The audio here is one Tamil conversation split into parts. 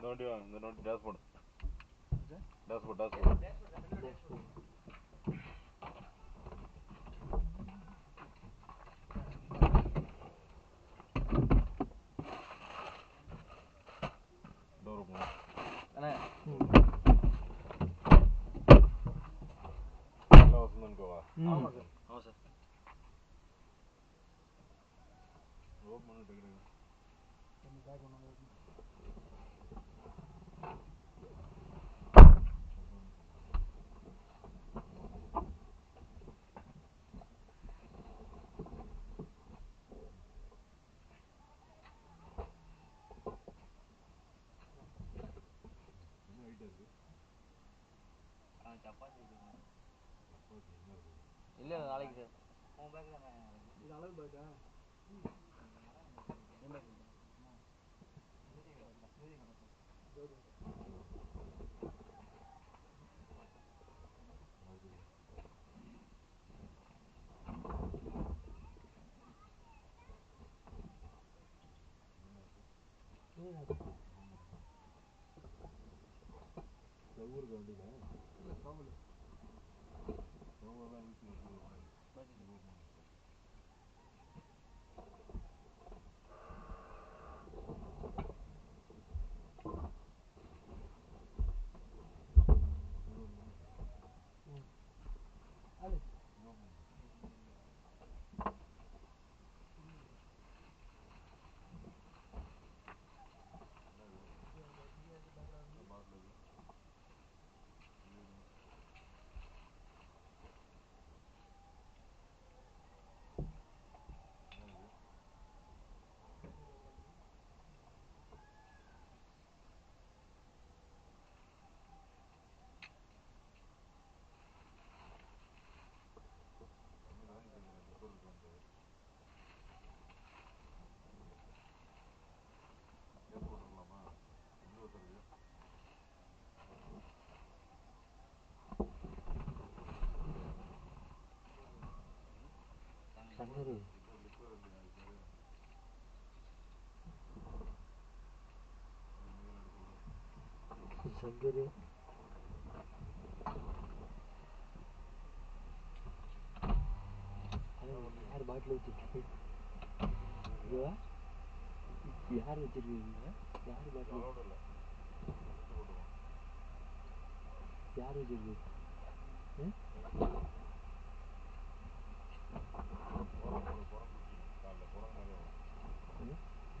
இந்த வண்டி வாங்க இந்த வண்டி dashboard dashboard dashboard door open அண்ணே நல்லா வசந்தன் கோவா ஆமாம் சார் ஆமாம் சார் ஓப்பன் பண்ணிட்டு இருக்கிறேன் சப்பாத்தி இல்லை நாளைக்கு சார். உன் பேக் தானே? இது அளவு பாக்கா ஊருக்கு வண்டியில? சோமு சங்கரு சங்கரு யார் பாட்டில் வச்சிருக்கு இதுவா யார் வச்சிருக்கீங்க யார் பாட்டில் அலோடு இல்லை யார் வச்சிருக்கு ம்? புறம் போடு புறம் குச்சி காலைல புறம் நிறைய வரும்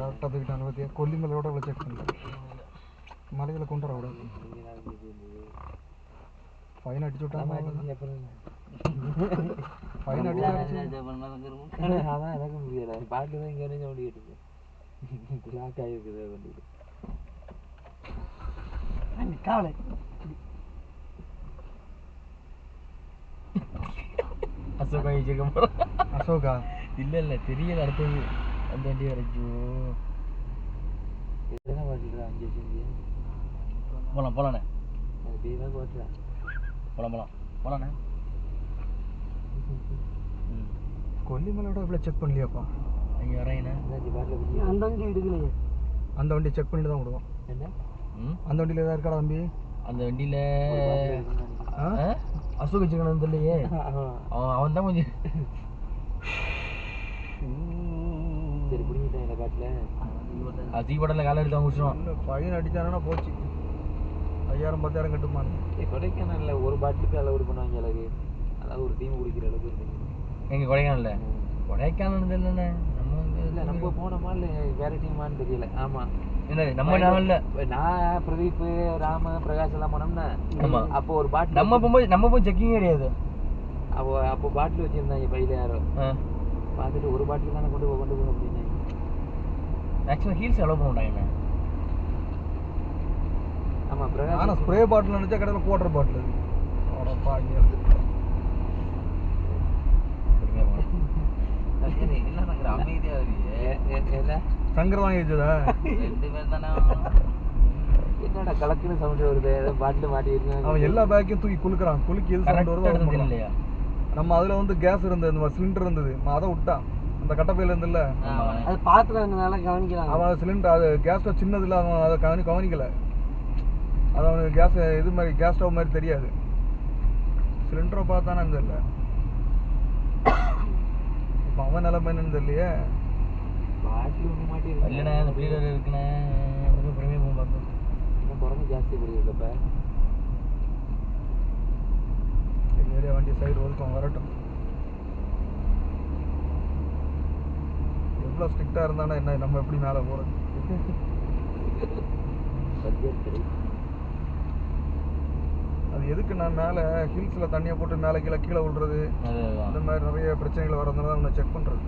பார்த்தியா கொல்லிமலையோட செக் பண்ணல மலைகளை கொண்டு வரக்கூடாது ஃபைன் அடிச்சு விட்டாங்க ஃபைன் அடிச்சு அதான் எனக்கு முடியல தான் இங்கே ஆகிருக்குது வண்டியில்? அசோகா அசோகா? இல்லை இல்லை தெரியல அடுத்தது. அந்த வண்டி வரைக்கும் இதெல்லாம் பார்த்துக்கலாம் அங்கே செஞ்சு போகலாம் போகலாண்ணே அப்படியே தான் போட்டுறேன் போகலாம் போகலாம் போகலாண்ணே கொல்லிமலையோட இவ்வளோ செக் பண்ணலையாப்பா அங்கே வரேங்கண்ணே அந்த வண்டி எடுக்கலையே அந்த வண்டி செக் பண்ணிட்டு தான் விடுவோம் என்ன ம் அந்த வண்டியில் ஏதாவது இருக்காடா தம்பி அந்த வண்டியில் ஆ? அசோக் வச்சுக்கணும் தெரியலையே அவன் அவன் தான் கொஞ்சம் பிடிங்கிட்டேன் இந்த காட்டில் அது தீபடல காலை எடுத்து முடிச்சிடும் ஃபைன் அடிச்சானா போச்சு. ஐயாயிரம் பத்தாயிரம் கட்டுமான்னு. கொடைக்கானல்ல ஒரு பாட்டிலுக்கு அளவு பண்ணுவாங்க அளவு அதாவது ஒரு டீம் குடிக்கிற அளவுக்கு இருந்துச்சு எங்க கொடைக்கானல்ல? கொடைக்கானல் என்னண்ணே? நம்ம வந்து இல்லை நம்ம போனோமா இல்லை வேற டீமான்னு தெரியல. ஆமா. என்ன நம்ம நாவல்ல? நான் பிரதீப் ராம பிரகாஷ் எல்லாம் போனோம்னா. அப்போ ஒரு பாட்டில் நம்ம போகும்போது நம்ம போய் செக்கிங் கிடையாது. அப்போ அப்போ பாட்டில் வச்சிருந்தாங்க பையில யாரோ பார்த்துட்டு ஒரு பாட்டில் தானே கொண்டு போய் கொண்டு அப்படின்னாங்க மேக்ஸிமம் ஹீல்ஸ் அலோவ் பண்ண மாட்டாங்க ஆமா பிரகாஷ் ஆனால் ஸ்ப்ரே பாட்டில் நினச்சா கடையில் குவார்டர் பாட்டில் என்னடா கலக்குன்னு சவுண்ட் வருது? ஏதோ பாட்டில் அவன் எல்லா பேக்கையும் தூக்கி குலுக்குறான். குலுக்கி எது சவுண்ட் வருதோ. இல்லையா நம்ம அதில் வந்து கேஸ் இருந்தது இந்த சிலிண்டர் இருந்தது. அதை விட்டான். அந்த கட்டப்பையில் இருந்துல்ல அது பாத்திரம்னால கவனிக்கலாம் அவன் சிலிண்டர் அது கேஸ் ஸ்டவ் சின்னதில் அவன் அதை கவனி கவனிக்கல. அது அவனுக்கு கேஸ் இது மாதிரி கேஸ் ஸ்டவ் மாதிரி தெரியாது. சிலிண்டரை பார்த்தானே தெரியல. இப்போ அவன் நிலைமை என்னன்னு தெரியலையே. பாட்டில் ஒன்று மாட்டி இல்லைண்ணே அந்த பிள்ளைகள் இருக்குண்ணே. இன்னும் ஜாஸ்தி பிடிக்கிறப்ப வண்டி சைடு ஒதுக்கம் வரட்டும். எவ்வளோ ஸ்ட்ரிக்டாக இருந்தானா என்ன? நம்ம எப்படி மேலே போகிறது அது எதுக்கு நான் மேலே ஹில்ஸில் தண்ணியை போட்டு மேலே கீழே கீழே விழுறது? அது இந்த மாதிரி நிறைய பிரச்சனைகள் வரதுனால அவனை செக் பண்ணுறது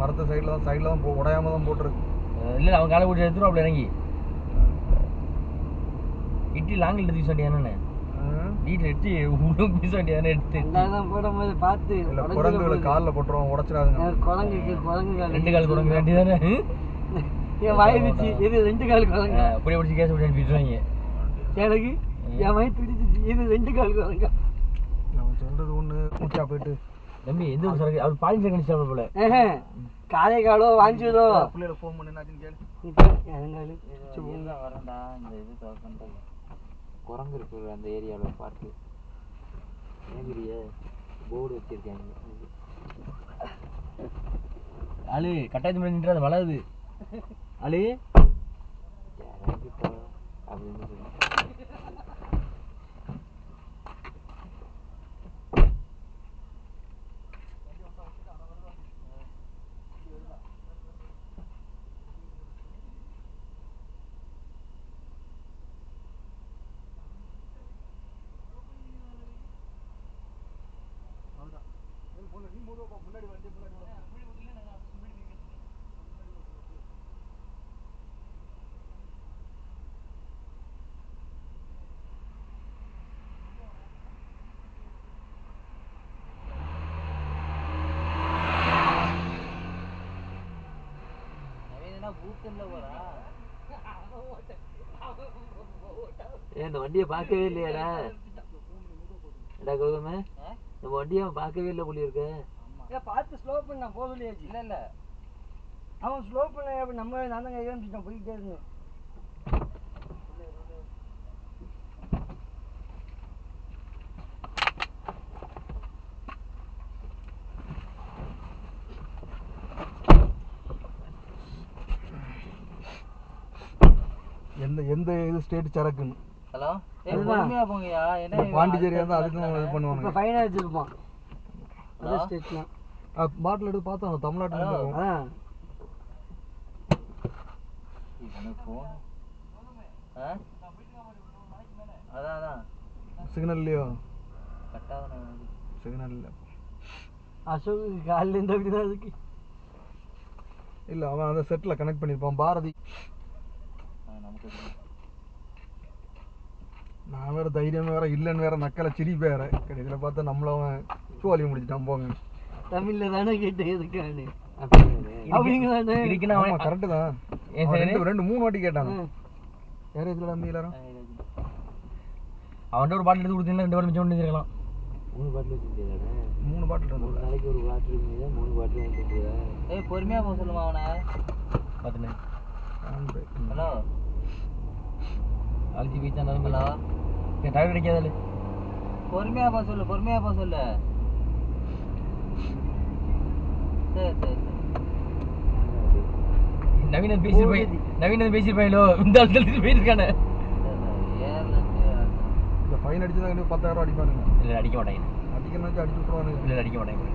மரத்து சைடில் தான் சைடில் தான் போ உடையாம தான் போட்டிருக்கு. இல்லை அவன் காலை பிடிச்சி எடுத்துரும் அப்படி இறங்கி. இட்லி லாங்கில் எடுத்து வீச வேண்டியானே வீட்டில் எடுத்து உள்ள வீச வேண்டியானே எடுத்து ரெண்டாயிரம் போடும்போது பார்த்து இல்லை குரங்குகளை. காலில் போட்டுருவோம் உடச்சிடாதுங்க. குரங்குக்கு குரங்கு கால் ரெண்டு கால் கொடுங்க வேண்டியதானே என் வாய் வச்சு இது ரெண்டு கால் குரங்கு. அப்படியே பிடிச்சி கேஸ் பிடிச்சி அனுப்பிடுவாங்க. எனக்கு என் வாய் துடிச்சிச்சு. இது ரெண்டு கால் குரங்கு. அவன் சொல்கிறது ஒன்று முக்கியா போயிட்டு. தம்பி எந்த ஒரு சரக்கு? அவர் பாலிங் கணிச்சா போல. ஏஹே, காலை காலோ வாங்கிச்சதோ பிள்ளைகளை ஃபோன் பண்ணி என்னாச்சுன்னு கேளு. தான் வரேன்டா. இந்த இது திறக்கண்டா குரங்கு இருக்கு அந்த ஏரியாவில் பார்க்கு ஏங்கிறிய? போர்டு வச்சிருக்காங்க. ஆளு கட்டாயத்து மேலே நின்று அது வளருது ஆளு அப்படின்னு சொல்லி. இந்த வண்டியை பார்க்கவே இல்லையாடா. எடா கௌதம நம்ம வண்டியை அவன் பார்க்கவே இல்லை புள்ளி இருக்க. ஏன் பார்த்து ஸ்லோ பண்ண போக சொல்லியாச்சு. இல்லை இல்லை. அவன் ஸ்லோ பண்ண நம்ம நான் தான் ஏன் போய்கிட்டே இருந்தேன். எந்த எந்த இது ஸ்டேட் சரக்குன்னு. ஹலோ? அதுதான். பொறுமையா போங்கயா என்ன இந்த பாண்டிச்சேரியா இருந்தால் அதுக்கும் இது ஸ்டேட்லாம் பாட்டில் எடுத்து பார்த்தோம் தமிழ்நாட்டில் அதான் ஃபோன் ஆ. அதான் அதான். சிக்னல் இல்லையோ? கட்டாத சிக்னல் இல்லை. அசோக்கு காலில் இருந்து இருக்கு. இல்லை அவன் அந்த செட்டில் கனெக்ட் பண்ணியிருப்பான் பாரதி. நமக்கு நான் வேற தைரியம் வேற இல்லைன்னு வேற நக்கலை சிரி வேற. கடைசியில் பார்த்தா நம்மள அவன் சோழி முடிச்சிட்டான் போங்க. தமிழில் தானே கேட்டேன் எதுக்கானு அப்படியே அப்படிங்க தானே இருக்குன்னா ஆமா கரெக்டு தான். ரெண்டு ரெண்டு மூணு வாட்டி கேட்டான். யார் இதில் எல்லாரும்? அவன்கிட்ட ஒரு பாட்டில் எடுத்து கொடுத்தீங்கன்னா ரெண்டு பாட்டில் மிச்சம் பண்ணி இருக்கலாம் மூணு பாட்டில் மூணு பாட்டில் ஒரு நாளைக்கு ஒரு பாட்டில் மூணு பாட்டில் ஏய் பொறுமையா போக சொல்லுமா அவனை. பார்த்துன்னு ஹலோ அழைச்சி ஹலோ என் டயர் கிடைக்காது பொறுமையா போக சொல்லு பொறுமையா போக சொல்லு. சரி சரி சரி. நவீன பேசியிருப்பேன் நவீன பேசியிருப்பாங்களோ இந்த ஆள் தள்ளிட்டு போயிருக்கானே. இந்த ஃபைன் அடிச்சு தான் பத்தாயிரம் அடிப்பானுங்க. இல்லை அடிக்க மாட்டாங்க. அடிக்கணும்னாச்சும் அடிச்சு விட்ருவானுங்க இல்லை அடிக்க மாட்டாங்க.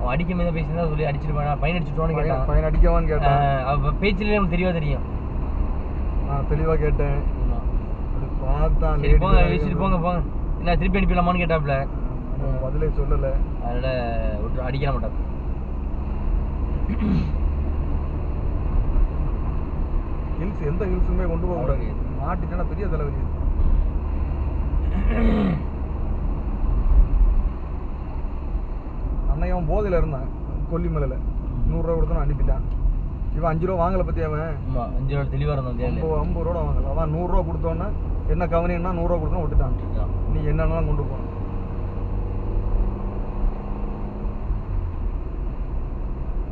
அவன் அடிக்க மாதிரி பேசியிருந்தா சொல்லி அடிச்சிருப்பான் பையன் அடிச்சுட்டுவான்னு கேட்டான். ஃபைன் அடிக்கவான்னு கேட்டேன். பேச்சிலே நமக்கு தெரியவா தெரியும். நான் தெளிவாக கேட்டேன். பார்த்தான் சரி போங்க பேசிட்டு போங்க போங்க. என்ன திருப்பி அனுப்பிடலாமான்னு கேட்டாப்புல. பதிலே சொல்லலை. அதனால விட்டு அடிக்க மாட்டான் ஹில்ஸ் எந்த ஹில்ஸுமே கொண்டு போக கூடாது. மாட்டிச்சுன்னா பெரிய தலைவலி. அன்னைக்கு போதையில் இருந்தான். கொல்லிமலையில் நூறுரூவா கொடுத்து அனுப்பிட்டான். இவன் அஞ்சு ரூபா வாங்கலை பற்றி அவன் அஞ்சு ரூபா தெளிவா இருந்தோம் தேவையில்ல ஐம்பது ஐம்பது ரூபா வாங்கல. அவன் நூறுரூவா கொடுத்தோன்னே என்ன கவனின்னா நூறுரூவா கொடுத்தோன்னு விட்டுட்டான். நீ என்னென்னலாம் கொண்டு போகணும்.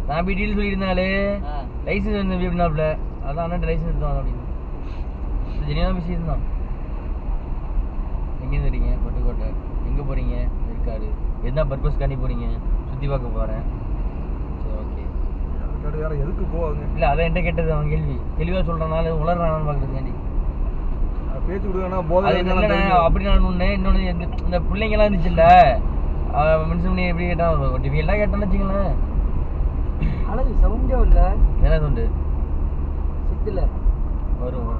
நான் டீல் சொல்லியிருந்தாலே லைசன்ஸ் வந்து எப்படினாப்ல அதான் அண்ணன் லைசன்ஸ் எடுத்து அப்படின்னு. ஜெனியாக பேசியிருந்தான் எங்கேருந்து வரீங்க? பட்டுக்கோட்டை எங்கே போகிறீங்க இருக்காரு. என்ன பர்பஸ்க்காண்டி போகிறீங்க சுற்றி பார்க்க போகிறேன் சரி ஓகே வேற எதுக்கு போவாங்க? இல்லை அதான் என்கிட்ட கேட்டது அவன் கேள்வி. தெளிவாக சொல்கிறனால உளறானான்னு பார்க்குறதுக்காண்டி பேச்சு கொடுக்கணும் போதை அப்படி நான் ஒன்று இன்னொன்று இந்த பிள்ளைங்கலாம் இருந்துச்சுல்ல மனுஷன் பண்ணி எப்படி கேட்டான் டிவியெல்லாம் கேட்டான்னு வச்சுங்களேன் அழகு சவுண்டே இல்லை. என்ன உண்டு சித்துல. வரும்.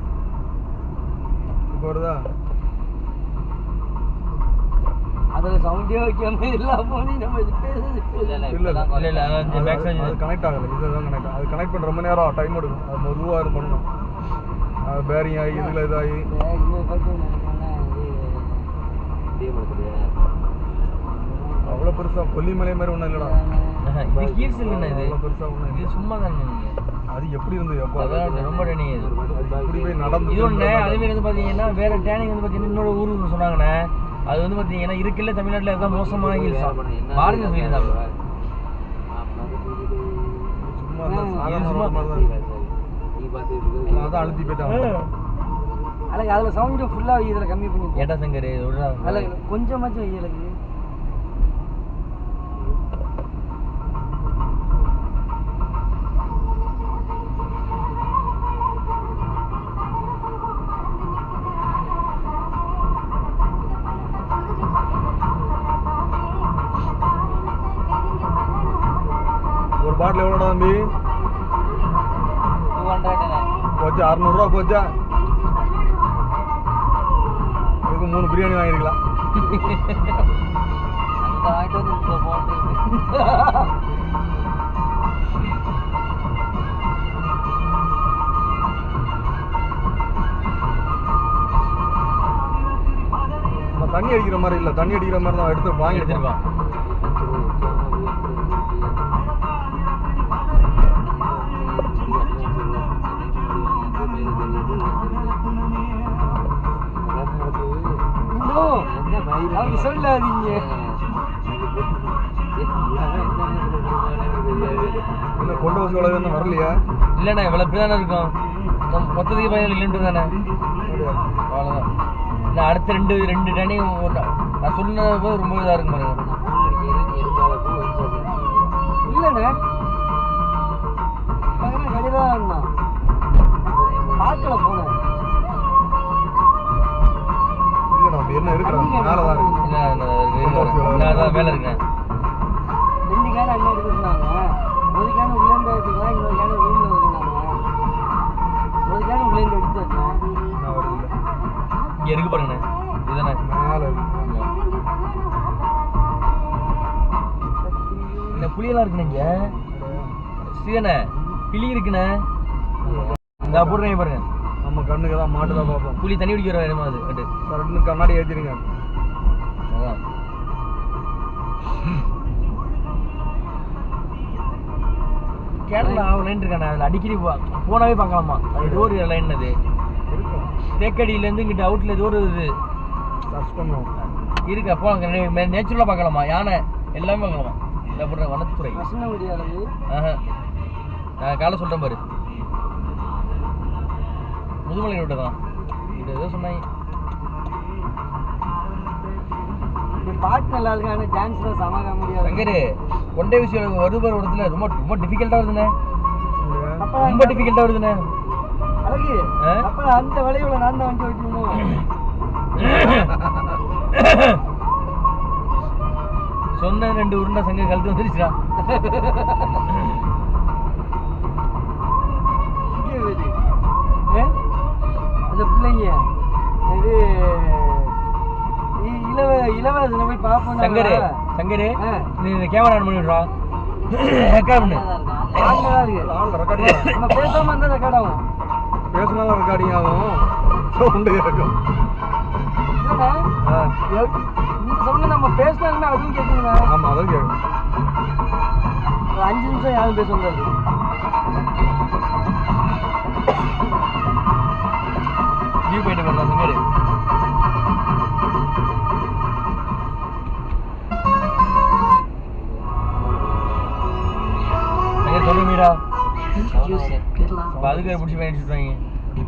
இப்போ வருதா? அதுல சவுண்டே வைக்காம போனையும் நம்ம இல்ல. இல்ல இல்ல, இல்ல, கனெக்ட் ஆகல. இதுதான் கனெக்ட் அது கனெக்ட் பண்ண ரொம்ப நேரம் டைம் எடுக்கும். அது மெதுவாக பண்ணணும். பேரிங் ஆகி இதில் இதாகி. அவ்வளோ பெருசா கொல்லிமலை மாதிரி ஒன்றும் இல்லைடா. இது கீழ்ஸ் இல்லைண்ணா இது. அவ்வளோ பெருசா ஒன்றும் இது சும்மா தானே அது எப்படி இருந்தது? அதான் ரொம்ப டேனிங் இது. அது இப்படி போய் நடந்து இது ஒன்று அதே மாதிரி வந்து பார்த்தீங்கன்னா வேற டேனிங் வந்து பார்த்தீங்கன்னா இன்னொரு ஊருக்கு சொன்னாங்கண்ணே. அது வந்து பார்த்தீங்கன்னா இருக்குல்ல தமிழ்நாட்டில் எதாவது மோசமான ஹில்ஸ் பாரதி சும்மா சாதாரண சும்மா. ரோடு மாதிரி தான் இருக்கு. அதான் அழுத்தி போயிட்டான் அழகு அதுல சவுண்டு ஃபுல்லா இதுல கம்மி பண்ணி ஏட்டா சங்கர் கொஞ்சமாச்சும் இயலுக்கு போச்சா இதுக்கு மூணு பிரியாணி வாங்கிருக்கலாம். தண்ணி அடிக்கிற மாதிரி இல்லை தண்ணி அடிக்கிற மாதிரி தான் எடுத்து வாங்கி எடுத்துருப்பான் அவங்க சொல்லாதீங்க. இல்லை கொண்டு வச்சு உலகம் இன்னும் வரலையா? இல்லைண்ணே இவ்வளோ இப்படி தானே இருக்கும். நம்ம மொத்தத்துக்கு இல்லைன்ட்டு தானே? அவ்வளோதான் இல்லை அடுத்த ரெண்டு ரெண்டு டனி ஒரு நான் சொன்ன ரொம்ப இதாக இருக்கும் கிளி இருக்குண்ணே. இந்த போடுறேன் பாருங்க. நம்ம கண்ணுக்கு தான் மாட்டு தான் பார்ப்போம். புளி தண்ணி குடிக்கிற இடமா அது. கட்டு கரெக்டுன்னு கண்ணாடி ஏற்றிருங்க அதான். கேரளா லைன் இருக்கானே அதில் அடிக்கடி போ- போனாவே பார்க்கலாமா? அது ஒரு லைன் அது. தேக்கடியிலேருந்து இங்கிட்ட அவுட்டில் ஏதோ ஒரு இது. சர்ச் பண்ணுவோம். இருக்கு அங்கே நேச்சுரலாக பார்க்கலாமா? யானை? எல்லாமே பார்க்கலாமா? இந்த போடுற வனத்துறை. ஆஹா. நான் காலை சொல்கிறேன் பாரு. முதுமலை ரோட்டு தான். இது ஏதோ சொன்னாங்க. பாட்டு நல்லா இருக்கு ஆனால் டான்ஸ் தான் சம முடியாது சங்கரு கொண்டை விஷயம் வருவார் இடத்துல ரொம்ப ரொம்ப டிஃபிகல்ட்டாக வருதுண்ணே. ரொம்ப டிஃபிகல்ட்டாக வருதுண்ணே. அழகு? அப்ப அந்த வளைவுல நான் தான் வண்டி ஓட்டணுமோ சொன்ன ரெண்டு உருண்டை சங்க கழுத்து வந்துருச்சுடா. பிள்ளைங்க இது இளவ இளவரசனை போய் பார்ப்போம் சங்கரு சங்கரு. நீ இந்த கேமரா ஆன் ரெக்கார்ட் பண்ணு. இருக்கு? ஆள் ரெக்கார்டிங் நம்ம பேசாம இருந்தா ரெக்கார்ட் ஆகும். பேசினாலும் ரெக்கார்டிங் ஆகும். சவுண்டு இந்த சவுண்ட் நம்ம பேசினாலுமே அதுவும் கேட்குதுங்க ஆமாம் அதான் கேட்கும். ஒரு அஞ்சு நிமிஷம் யாரும் பேச முடியாது. வியூ பாயிண்ட் பண்ணலாம் முன்னாடி எங்க சொல்லு மீரா? அதுக்கு பிடிச்சி பண்ணி வச்சுருவாங்க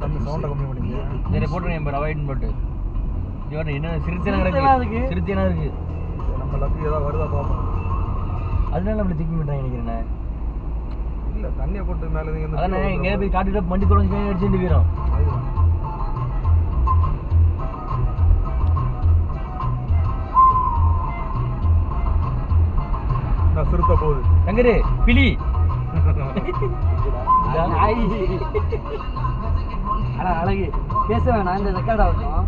கம்மி சவுண்டை கம்மி பண்ணிங்க சரி போட்டு நம்பர் அவாய்ட் போட்டு. இவன் என்ன சிறுத்தைனா சிறுத்தைலாம் இருக்கு இருக்கு. சிறுத்தைனா இருக்கு. நம்ம லக்கு ஏதாவது வருதா பார்ப்போம் அதனால நம்மள திக்கி மாட்டாங்க நினைக்கிறேன் இல்லை தண்ணியை போட்டு மேலே அதானே எங்கேயா போய் மண்டி தொலைஞ்சு போய் அடிச்சுட்டு போயிடும் சிறுத்தை போகுது சங்கரு பிலி அழகு. பேச வேணாம் இந்த ரெக்கார்ட் ஆகட்டும்